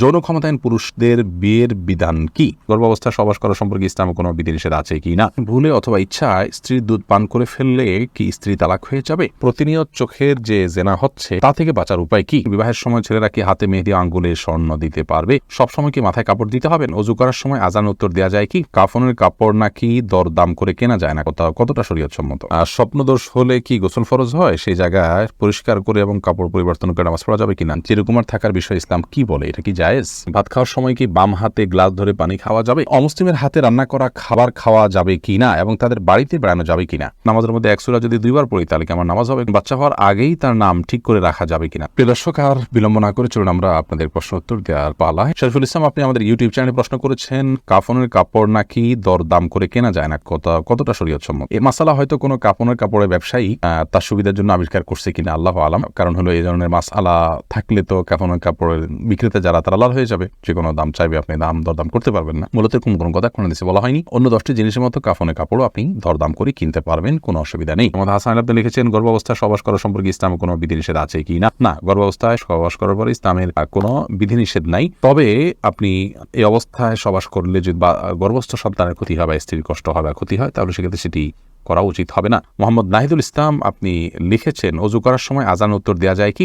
যৌন ক্ষমতায়ন পুরুষদের বিয়ের বিধান কি? গর্ভাবস্থা সবাস করা সম্পর্কে ইসলামে কোনো বিধিনিষেধ আছে কি না? ভুলে অথবা ইচ্ছায় স্ত্রীর দুধ পান করে ফেললে কি স্ত্রী তালাক হয়ে যাবে? প্রতিনিয়ত চোখের যে জেনা হচ্ছে, তা থেকে বাঁচার উপায় কি? বিবাহের সময় ছেলেরা কি হাতে মেহেদি আঙ্গুলে স্বর্ণ দিতে পারবে? সবসময় কি মাথায় কাপড় দিতে হবে? অজু করার সময় আজান উত্তর দেওয়া যায় কি? কাফনের কাপড় নাকি দর দাম করে কেনা যায় না কোথাও? কতটা শরীয়ত সম্মত আর স্বপ্নদোষ হলে কি গোসল ফরজ হয়? সেই জায়গায় পরিষ্কার করে এবং কাপড় পরিবর্তন করে নামাজ পড়া যাবে কিনা? চিরকুমার থাকার বিষয়ে ইসলাম কি বলে? এটা কি জায়েজ? ভাত খাওয়ার সময় কি বাম হাতে গ্লাস ধরে পানি খাওয়া যাবে? অমুসলিমের হাতে রান্না করা খাবার খাওয়া যাবে কিনা এবং তাদের বাড়িতে বেড়ানো যাবে কিনা? নামাজের মধ্যে একসুরা যদি দুইবার পড়ি, তাহলে কি আমার নামাজ হবে? বাচ্চা হওয়ার আগেই তার নাম ঠিক করে রাখা যাবে কিনা? প্রিয় দর্শক, আর বিলম্ব না করে চলুন আমরা আপনাদের প্রশ্ন উত্তর দেওয়ার পালা। শরীফুল ইসলাম, আপনি আমাদের ইউটিউব চ্যানেলে প্রশ্ন করেছেন, কাফনের কাপড় নাকি দর দাম করে কেনা যায় না? কত, কতটা শরীয়ত সম্মত এই মাসালা হয়তো কোনো কাপনের কাপড়ের ব্যবসায়ী তার সুবিধার জন্য আবিষ্কার করছে কিনা, আল্লাহ আলাম। কারণ হলো এই ধরনের মাসালা থাকলে তো কাপনের কাপড়ের বিক্রেতা যারা, তারা লাল হয়ে যাবে, যে কোনো দাম চাইবে আপনি দাম, দরদাম করতে পারবেন না। মূলত এরকম কোনো কথা কোনো দেশে বলা হয়নি। অন্য দশটি জিনিসের মতো কাফনের কাপড়ও আপনি দরদাম করে কিনতে পারবেন, কোনো অসুবিধা নেই। আমাদের হাসান আপনি লিখেছেন, গর্ভাবস্থায় সবাস করা সম্পর্কে ইসলামে কোনো বিধিনিষেধ আছে কি না? না, গর্ভাবস্থায় সবাস করার পরে ইসলামের কোনো বিধিনিষেধ নাই। তবে আপনি এই অবস্থায় সবাস করলে যদি বা গর্ভস্থ সন্তানের ক্ষতি হয় বা স্ত্রীর কষ্ট হয় বা ক্ষতি হয়, তাহলে সেক্ষেত্রে সেটি করা উচিত হবে না। মোহাম্মদ নাহিদুল ইসলাম আপনি লিখেছেন, অজু করার সময় আজান উত্তর দেওয়া যায় কি?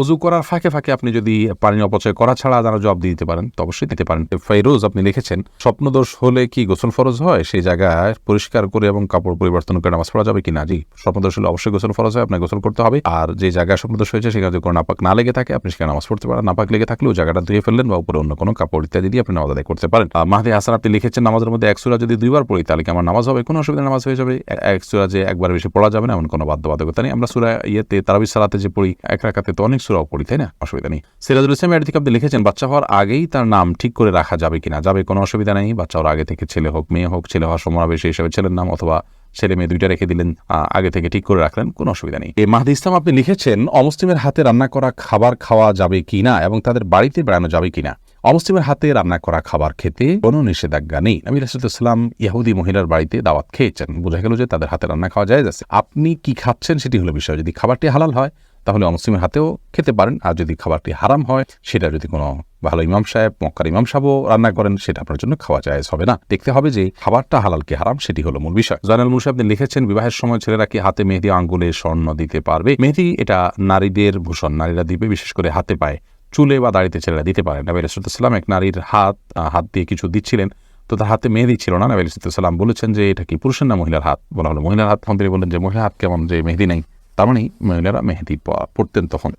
অজু করার ফাঁকে ফাঁকে আপনি যদি পানি অপচয় করা ছাড়া আজানের জবাব দিতে পারেন, তো অবশ্যই দিতে পারেন। ফৈরোজ, আপনি লিখেছেন, স্বপ্নদোষ হলে কি গোসল ফরজ হয়? সেই জায়গায় পরিষ্কার করে এবং কাপড় পরিবর্তন করে নামাজ পড়া যাবে কিনা জি, স্বপ্নদোষ হলে অবশ্যই গোসল ফরজ হয় আপনাকে গোসল করতে হবে। আর যে জায়গায় স্বপ্নদোষ হয়েছে, সেখানে যদি কোনো নাপাক না লেগে থাকে, আপনি সেখানে নামাজ পড়তে পারেন। নাপাক লেগে থাকলেও জায়গাটা ধুয়ে ফেললেন বা উপরে অন্য কোনো কাপড় ইত্যাদি দিয়ে আপনি নামাজ আদায় করতে পারেন। মাহদি হাসান, আপনি লিখেছেন, নামাজের মধ্যে এক সুরা যদি দুইবার পড়ি, তাহলে কি আমার নামাজ হবে? কোনো অসুবিধা, নামাজ হয়ে যাবে। এক সুরা যে একবার বেশি পড়া যাবে না, এমন কোনো বাধ্যবাধকতা নেই। আমরা সুরা ইয়েতে, তারাবি সালাতে যে পড়ি, এক রাখাতে তো অনেক সুরাও পড়ি, তাই না? অসুবিধা নেই। সিরাজুল ইসলাম এর থেকে আপনি লিখেছেন, বাচ্চা হওয়ার আগেই তার নাম ঠিক করে রাখা যাবে কিনা, যাবে কোনো অসুবিধা নেই। বাচ্চা হওয়ার আগে থেকে ছেলে হোক, মেয়ে হোক, ছেলে হওয়ার সমাবেশ হিসেবে ছেলের নাম অথবা ছেলে মেয়ে দুইটা রেখে দিলেন আগে থেকে ঠিক করে রাখলেন, কোনো অসুবিধা নেই। এই মাহদি ইসলাম আপনি লিখেছেন, অমুসলিমের হাতে রান্না করা খাবার খাওয়া যাবে কিনা এবং তাদের বাড়িতে বেড়ানো যাবে কিনা? অমুসলিমের হাতে রান্না করা খাবার খেতে কোনো নিষেধাজ্ঞা নেই। নবী রাসুলাম ইহুদি মহিলার বাড়িতে দাওয়াত খেয়েছেন। বোঝা গেল যে তাদের হাতে রান্না খাওয়া যায় যাচ্ছে আপনি কি খাচ্ছেন সেটি হলো বিষয়। যদি খাবারটি হালাল হয়, তাহলে অমুসলিমের হাতেও খেতে পারেন। আর যদি খাবারটি হারাম হয়, সেটা যদি কোনো ভালো ইমাম সাহেব, মক্কার ইমাম সাহেবও রান্না করেন, সেটা আপনার জন্য খাওয়া যায় হবে না। দেখতে হবে যে খাবারটা হালাল কি হারাম, সেটি হলো মূল বিষয়। জয়নাল আপনি লিখেছেন, বিবাহের সময় ছেলেরা কি হাতে মেহেদি আঙ্গুলে স্বর্ণ দিতে পারবে? মেহেদি এটা নারীদের ভূষণ। নারীরা দিবে, বিশেষ করে হাতে পায়। চুলে বা দাড়িতে ছেলেরা দিতে পারে। নবী রসুলাম এক নারীর হাত হাত দিয়ে কিছু দিচ্ছিলেন। তো তার হাতে মেহেদি ছিল না। নবী রসুলাম বলেছেন যে, এটা কি পুরুষের না মহিলার হাত? বলা হলো, মহিলার হাত। তখন তিনি বললেন যে, মহিলার হাত কেমন যে মেহেদি নেই, তার মহিলারা মেহেদি পড়তেন তখন।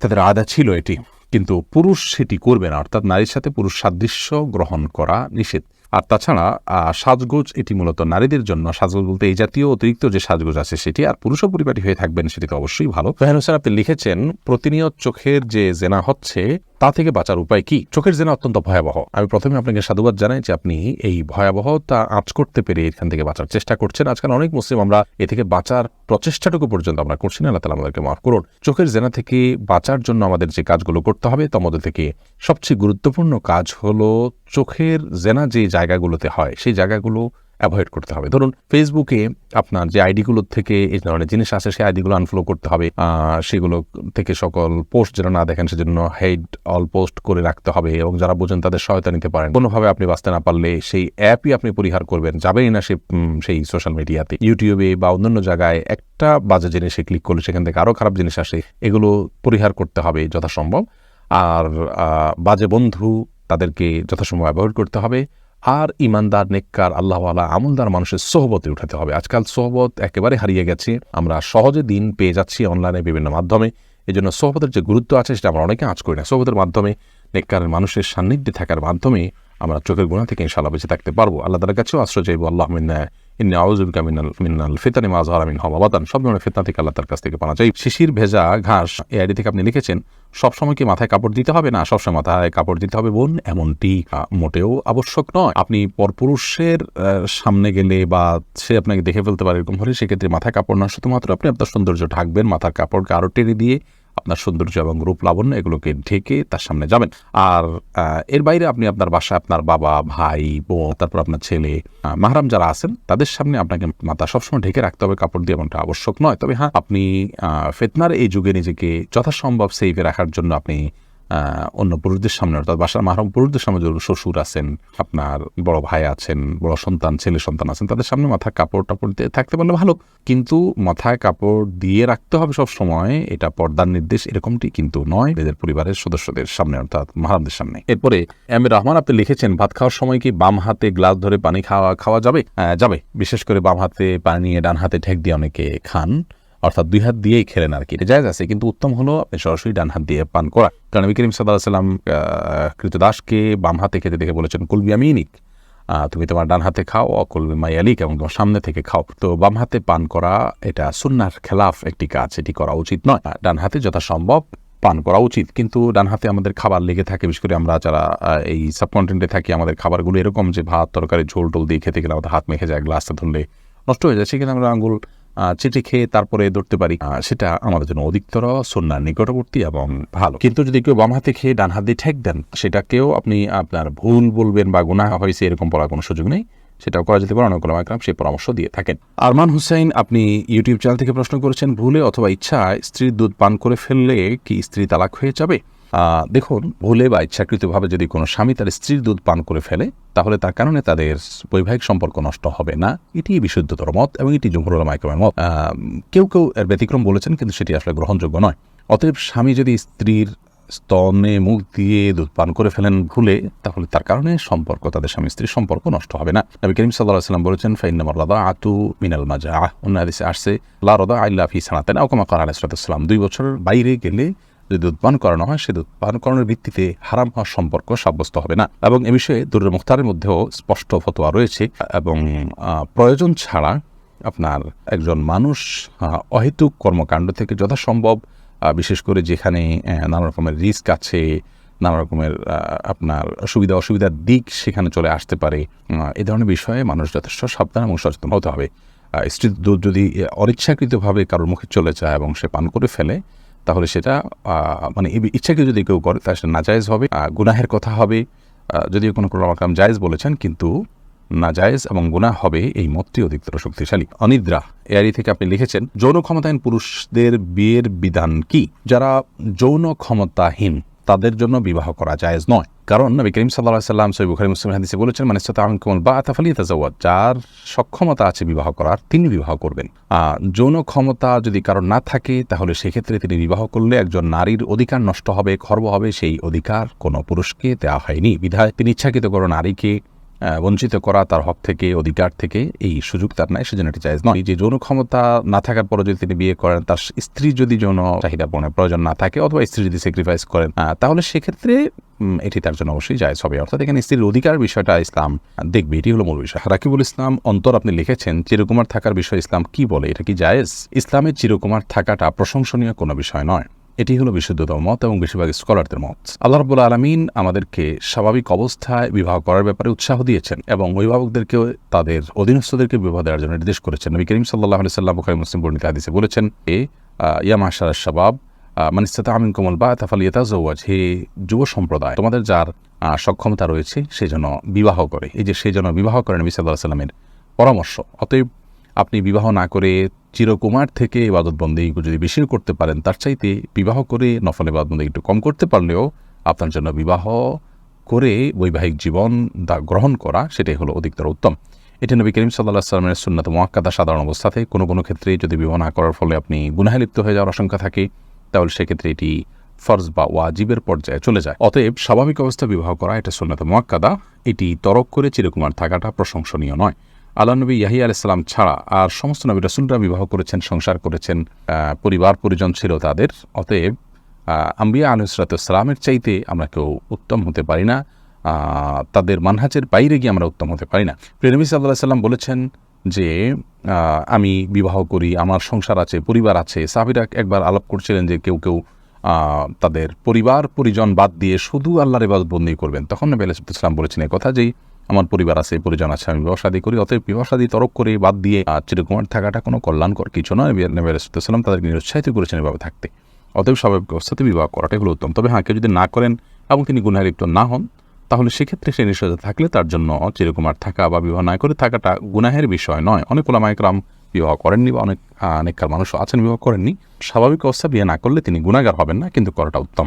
তাদের আদা ছিল এটি, কিন্তু পুরুষ সেটি করবে না। অর্থাৎ নারীর সাথে পুরুষ সাদৃশ্য গ্রহণ করা নিষেধ। আর তাছাড়া সাজগোজ এটি মূলত নারীদের জন্য, সাজগোজ বলতে এই জাতীয় অতিরিক্ত যে সাজগোজ আছে সেটি আর পুরুষও পরিপাটি হয়ে থাকবেন সেটি তো অবশ্যই ভালো। ফেহান হোসেন আপনি লিখেছেন, প্রতিনিয়ত চোখের যে জেনা হচ্ছে তা থেকে বাঁচার উপায় কি? চোখের জেনা অত্যন্ত ভয়াবহ। আমি প্রথমে আপনাকে সাধুবাদ জানাই যে আপনি এই ভয়াবহতা আঁচ করতে পেরে এখান থেকে বাঁচার চেষ্টা করছেন। আজকাল অনেক মুসলিম আমরা এ থেকে বাঁচার প্রচেষ্টাটুকু পর্যন্ত আমরা করছি না। আল্লাহ তালা আমাদেরকে মাফ করুন। চোখের জেনা থেকে বাঁচার জন্য আমাদের যে কাজগুলো করতে হবে, তার মধ্যে থেকে সবচেয়ে গুরুত্বপূর্ণ কাজ হলো চোখের জেনা যে জায়গাগুলোতে হয়, সেই জায়গাগুলো অ্যাভয়েড করতে হবে। ধরুন ফেসবুকে আপনার যে আইডিগুলোর থেকে এই ধরনের জিনিস আসে, সেই আইডিগুলো আনফলো করতে হবে। সেগুলো থেকে সকল পোস্ট যেন না দেখেন, সেজন্য হেড অল পোস্ট করে রাখতে হবে এবং যারা বোঝেন তাদের সহায়তা নিতে পারেন। কোনোভাবে আপনি বাঁচতে না পারলে সেই অ্যাপই আপনি পরিহার করবেন। যাবেনই না সে সেই সোশ্যাল মিডিয়াতে ইউটিউবে বা অন্যান্য জায়গায় একটা বাজে জিনিসে ক্লিক করলে সেখান থেকে আরও খারাপ জিনিস আসে, এগুলো পরিহার করতে হবে যথাসম্ভব। আর বাজে বন্ধু তাদেরকে যথাসম্ভব অ্যাভয়েড করতে হবে। আর ইমানদার, নেককার, আল্লাহওয়ালা, আমলদার মানুষের সোহবতে উঠাতে হবে। আজকাল সোহবত একেবারে হারিয়ে গেছে। আমরা সহজে দিন পেয়ে যাচ্ছি অনলাইনে বিভিন্ন মাধ্যমে। এই জন্য সোহবতের যে গুরুত্ব আছে, সেটা আমরা অনেকে আঁচ করি না। সোহবতের মাধ্যমে, নেককারের মানুষের সান্নিধ্যে থাকার মাধ্যমে আমরা চোখের গুণা থেকে ইনশাল্লাহ বেঁচে থাকতে পারব। আল্লাহ তালার কাছেও আশ্রয় চাইব। আল্লাহ মিন্না, ইন্নি আউজুবিকা মিনাল মিনাল ফিতানি মাজহার আমিন হওয়াবাতান সব ধরনের ফিতনা থেকে আল্লাহ তার কাছ থেকে পানা চাই। শিশির, ভেজা, ঘাস, এই আইডি থেকে আপনি লিখেছেন সবসময় কি মাথায় কাপড় দিতে হবে? না সবসময় মাথায় কাপড় দিতে হবে বোন, এমনটি মোটেও আবশ্যক নয়। আপনি পরপুরুষের সামনে গেলে বা সে আপনাকে দেখে ফেলতে পারে এরকম হলে সেক্ষেত্রে মাথায় কাপড় না, শুধুমাত্র আপনি আপনার সৌন্দর্য ঢাকবেন, মাথার কাপড়কে আরও টেনে দিয়ে আপনার সৌন্দর্য এবং রূপ লাবণ্য এগুলোকে ঢেকে তার সামনে যাবেন। আর এর বাইরে আপনি আপনার বাসায় আপনার বাবা, ভাই, বোন, তারপর আপনার ছেলে মাহরাম যারা আছেন, তাদের সামনে আপনাকে মাথা সবসময় ঢেকে রাখতে হবে। কাপড় দিয়ে এমনটা আবশ্যক নয়। তবে হ্যাঁ আপনি ফেতনার এই যুগে নিজেকে যথাসম্ভব সেভে রাখার জন্য আপনি অন্য পুরুষদের সামনে, অর্থাৎ বাসার মাহরম পুরুষদের সামনে যেগুলো শ্বশুর আছেন, আপনার বড় ভাই আছেন, বড় সন্তান, ছেলে সন্তান আছেন, তাদের সামনে মাথায় কাপড় টাপড় দিয়ে থাকতে পারলে ভালো। কিন্তু মাথায় কাপড় দিয়ে রাখতে হবে সব সময়, এটা পর্দার নির্দেশ, এরকমটি কিন্তু নয় এদের পরিবারের সদস্যদের সামনে, অর্থাৎ মাহারামদের সামনে। এরপরে এম রহমান, আপনি লিখেছেন, ভাত খাওয়ার সময় কি বাম হাতে গ্লাস ধরে পানি খাওয়া খাওয়া যাবে? যাবে। বিশেষ করে বাম হাতে পানি নিয়ে ডান হাতে ঠেক দিয়ে অনেকে খান। অর্থাৎ দুই হাত দিয়েই খেলেন আর কি। এটা জায়গা আছে কিন্তু উত্তম হলো আপনি সরাসরি ডান হাত দিয়ে পান করা। কারণ নবী করিম সাল্লাহ সাল্লাম কৃতদাসকে বাম হাতে খেতে দেখে বলেছেন কুলবি আমিনিক। আহ, তুমি তোমার ডান হাতে খাও অকুল মাইয়ালিক এবং তোমার সামনে থেকে খাও। তো বাম হাতে পান করা এটা সুন্নার খেলাফ একটি কাজ এটি করা উচিত নয়। ডান হাতে যথাসম্ভব পান করা উচিত কিন্তু ডান হাতে আমাদের খাবার লেগে থাকে বিশেষ করে আমরা যারা এই সাবকন্টেন্টে থাকি আমাদের খাবারগুলো এরকম যে ভাত তরকারি ঝোল টোল দিয়ে খেতে গেলে আমাদের হাত মেখে যায় গ্লাসটা ধরলে নষ্ট হয়ে যায় সেখানে আমরা আঙ্গুল চেটে খেয়ে তারপরে ধরতে পারি। সেটা আমাদের জন্য অধিকতর সন্ন্যার নিকটবর্তী এবং ভালো। কিন্তু যদি কেউ বাম হাতে খেয়ে ডান হাত ঠেক দেন, সেটাকেও আপনি আপনার ভুল বলবেন বা গুনাহ হয়েছে, এরকম বলার কোনো সুযোগ নেই। সেটাও করা যেতে পারে। অনেক একরাম সেই পরামর্শ দিয়ে থাকেন। আরমান হুসাইন, আপনি ইউটিউব চ্যানেল থেকে প্রশ্ন করেছেন, ভুলে অথবা ইচ্ছায় স্ত্রীর দুধ পান করে ফেললে কি স্ত্রী তালাক হয়ে যাবে? দেখুন, ভুলে বা ইচ্ছাকৃতভাবে যদি কোনো স্বামী তার স্ত্রীর দুধ পান করে ফেলে, তাহলে তার কারণে তাদের বৈবাহিক সম্পর্ক নষ্ট হবে না। এটি বিশুদ্ধতর মত এবং এটি জমহুরুল মাইক্রমের মত। কেউ কেউ এর ব্যতিক্রম বলেছেন, কিন্তু সেটি আসলে গ্রহণযোগ্য নয়। অতএব স্বামী যদি স্ত্রীর স্তনে মুখ দিয়ে দুধ পান করে ফেলেন ভুলে, তাহলে তার কারণে সম্পর্ক, তাদের স্বামী স্ত্রীর সম্পর্ক নষ্ট হবে না। নবী করিম সাল্লাহ সাল্লাম বলেছেন ফাইনামার লাদা আতু মিনাল মাজা অন্য হাদিসে আসছে, লা রদা আল্লাহ ফি সানাতেন আউকামা কর আলাইসালাম দুই বছরের বাইরে গেলে যদি দুধ পান করানো হয় সে দুধ পান করানোর ভিত্তিতে হারাম হওয়ার সম্পর্ক সাব্যস্ত হবে না। এবং এ বিষয়ে দুরের মুখতারের মধ্যেও স্পষ্ট ফতোয়া রয়েছে এবং প্রয়োজন ছাড়া আপনার একজন মানুষ অহেতুক কর্মকাণ্ড থেকে যথাসম্ভব বিশেষ করে যেখানে নানা রকমের রিস্ক আছে নানা রকমের আপনার সুবিধা অসুবিধার দিক সেখানে চলে আসতে পারে এ ধরনের বিষয়ে মানুষ যথেষ্ট সাবধান এবং সচেতন হতে হবে। আহ, স্ত্রীর দুধ যদি অনিচ্ছাকৃতভাবে কারোর মুখে চলে যায় এবং সে পান করে ফেলে তাহলে সেটা মানে ইচ্ছাকে যদি কেউ করে, তাহলে সেটা নাজায়জ হবে। গুনাহের কথা হবে যদিও কোনো কোনো রকম জায়েজ বলেছেন, কিন্তু নাজায়েজ এবং গুনাহ হবে এই মতটি অধিকতর শক্তিশালী। অনিদ্রা এআরি থেকে আপনি লিখেছেন, যৌন ক্ষমতাহীন পুরুষদের বিয়ের বিধান কি? যারা যৌন ক্ষমতাহীন তাদের জন্য বিবাহ করা জায়েজ নয়। কারণ নবী করিম সাল্লাহ সাল্লাম সৈব বুখারী মুসলিম হাদিসে বলেছেন মানে সাথে বা আতাফ বা আতাফালি তাজাওয়াত যার সক্ষমতা আছে বিবাহ করার, তিনি বিবাহ করবেন। আর যৌন ক্ষমতা যদি কারও না থাকে, তাহলে সেক্ষেত্রে তিনি বিবাহ করলে একজন নারীর অধিকার নষ্ট হবে, খর্ব হবে, সেই অধিকার কোনো পুরুষকে দেওয়া হয়নি। বিধায় তিনি ইচ্ছাকৃত কোনো নারীকে বঞ্চিত করা তার হক থেকে, অধিকার থেকে, এই সুযোগ তার নাই, সেজন্য এটি জায়েজ নয়। যে যৌন ক্ষমতা না থাকার পরে যদি তিনি বিয়ে করেন, তার স্ত্রী যদি যৌন চাহিদা পূরণের প্রয়োজন না থাকে অথবা স্ত্রী যদি স্যাক্রিফাইস করেন তাহলে সেক্ষেত্রে এটি তার জন্য অবশ্যই জায়েজ হবে। অর্থাৎ এখানে স্ত্রীর অধিকার বিষয়টা ইসলাম দেখবে, এটি হলো মূল বিষয়। রাকিবুল ইসলাম, অন্তর আপনি লিখেছেন, চিরকুমার থাকার বিষয় ইসলাম কি বলে, এটা কি জায়েজ? ইসলামের চিরকুমার থাকাটা প্রশংসনীয় কোনো বিষয় নয়। এটি হলো বিশুদ্ধতম মত এবং বেশিরভাগ স্কলারদের মত। আল্লাহ রবুল্লা আলমিন আমাদেরকে স্বাভাবিক অবস্থায় বিবাহ করার ব্যাপারে উৎসাহ দিয়েছেন এবং অভিভাবকদেরকে তাদের অধীনস্থদেরকে বিবাহ দেওয়ার জন্য নির্দেশ করেছেন। নবী করিম সাল্লাহ আলি সাল্লাম বুখারী মুসলিম বর্ণিত হাদিসে বলেছেন এ আহ, ইয়া মাশার শাবাব মানিস্তাতা আমিন কোমল বা তাফাল ইয়েতা জৌয়াজ হে যুব সম্প্রদায় তোমাদের যার সক্ষমতা রয়েছে সেই জন্য বিবাহ করে। এই যে সেই জন্য বিবাহ করে নবী সাল্লাহ সাল্লামের পরামর্শ অতএব আপনি বিবাহ না করে চিরকুমার থেকে ইবাদতবন্দি যদি বেশি করতে পারেন, তার চাইতে বিবাহ করে নফল ইবাদতবন্দি একটু কম করতে পারলেও আপনার জন্য বিবাহ করে বৈবাহিক জীবন দা গ্রহণ করা, সেটাই হলো অধিকতর উত্তম। এটি নবী করিম সাল্লাহ সাল্লামের সুন্নত মোয়াক্কাদা সাধারণ অবস্থাতে কোনো কোনো ক্ষেত্রে যদি বিবাহ না করার ফলে আপনি গুনাহে লিপ্ত হয়ে যাওয়ার আশঙ্কা থাকে, তাহলে সেক্ষেত্রে এটি ফরজ বা ওয়াজিবের পর্যায়ে চলে যায়। অতএব স্বাভাবিক অবস্থা বিবাহ করা, এটা সুন্নত মোয়াক্কাদা এটি তরক করে চিরকুমার থাকাটা প্রশংসনীয় নয়। আল্লাহ নবী ইয়াহিয়া আলাইসালাম ছাড়া আর সমস্ত নবী রসুলরা বিবাহ করেছেন, সংসার করেছেন পরিবার পরিজন ছিল তাদের। অতএব আম্বিয়া আলুসরাতামের চাইতে আমরা কেউ উত্তম হতে পারি না। তাদের মানহাজের বাইরে গিয়ে আমরা উত্তম হতে পারি না। প্রেনবী সাল্লাহ সাল্লাম বলেছেন যে আমি বিবাহ করি, আমার সংসার আছে, পরিবার আছে। সাহাবিরা একবার আলাপ করছিলেন যে কেউ কেউ তাদের পরিবার পরিজন বাদ দিয়ে শুধু আল্লাহর ইবাদত বন্দী করবেন। তখন নবী আলাইসালাম বলেছেন এই কথা যেই আমার পরিবার আছে, পরিজন আছে, আমি বিবাহসাদী করি, অতএব বিবাহসাদী তরক করে বাদ দিয়ে চিরকুমার থাকাটা কোনো কল্যাণকর কিছু নয়। নবী তাদেরকে নিরুৎসাহিত করেছেন এভাবে থাকতে। অতএব স্বাভাবিক অবস্থাতে বিবাহ করাটাই হলো উত্তম। তবে হ্যাঁ কেউ যদি না করেন এবং তিনি গুনায় লিপ্ত না হন, তাহলে সেক্ষেত্রে সে নিষেধ থাকলে তার জন্য চিরকুমার থাকা বা বিবাহ না করে থাকাটা গুনাহের বিষয় নয়। অনেক ওলামায়করাম বিবাহ করেননি বা অনেক অনেককার মানুষও আছেন, বিবাহ করেননি। স্বাভাবিক অবস্থা বিয়ে না করলে তিনি গুণাগার হবেন না, কিন্তু করাটা উত্তম।